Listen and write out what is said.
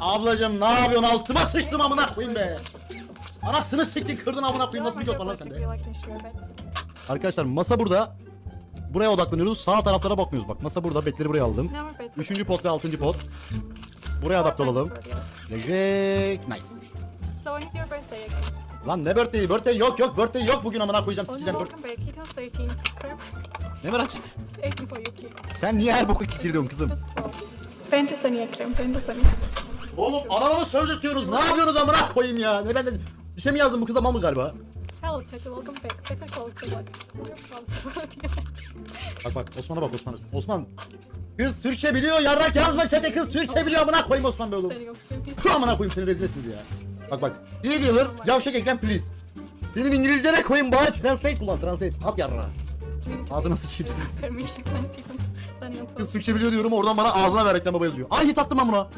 Ablacım ne yapıyorsun altıma sıçtım amına koyayım be. Anasını siktin kırdın amına koyayım nasıl bir göt var lan sende. Arkadaşlar masa burada. Buraya odaklanıyoruz. Sağ taraflara bakmıyoruz bak. Masa burada. Betleri buraya aldım. Üçüncü pot ve altıncı pot. Buraya adapte olalım. Lejek. Nice. So when is your birthday again? Lan ne birthday? Birthday yok yok. Birthday yok bugün amına koyacağım Oh sikeceğim. welcome back. He turns 13. Start Ne merak ettin? 18 for you kid. Sen niye her boka gidiyorsun kızım? Ben de seni ekrem, ben de seni. Oğlum anama söz ötüyoruz. Ne yapıyorsunuz amına koyayım ya? Ne ben de bir şey mi yazdım bu kıza mı galiba? Hello Teddy, welcome back. Better. You're close. Bak bak Osman'a bak Osman. Osman. Kız Türkçe biliyor. Yarrak yazma çete kız Türkçe biliyor amına koyayım Osman be oğlum. Puh amına koyayım seni rezil ettiniz ya. Bak bak. İyi diyorlar. Yavşak ekran please. Senin İngilizcene koyayım bana translate kullan translate. At yarra. Ağzına sıçayım seni. You. Sending Kız Türkçe biliyor diyorum oradan bana ağzına ver reklam baba yazıyor. Ay hit attım ben buna.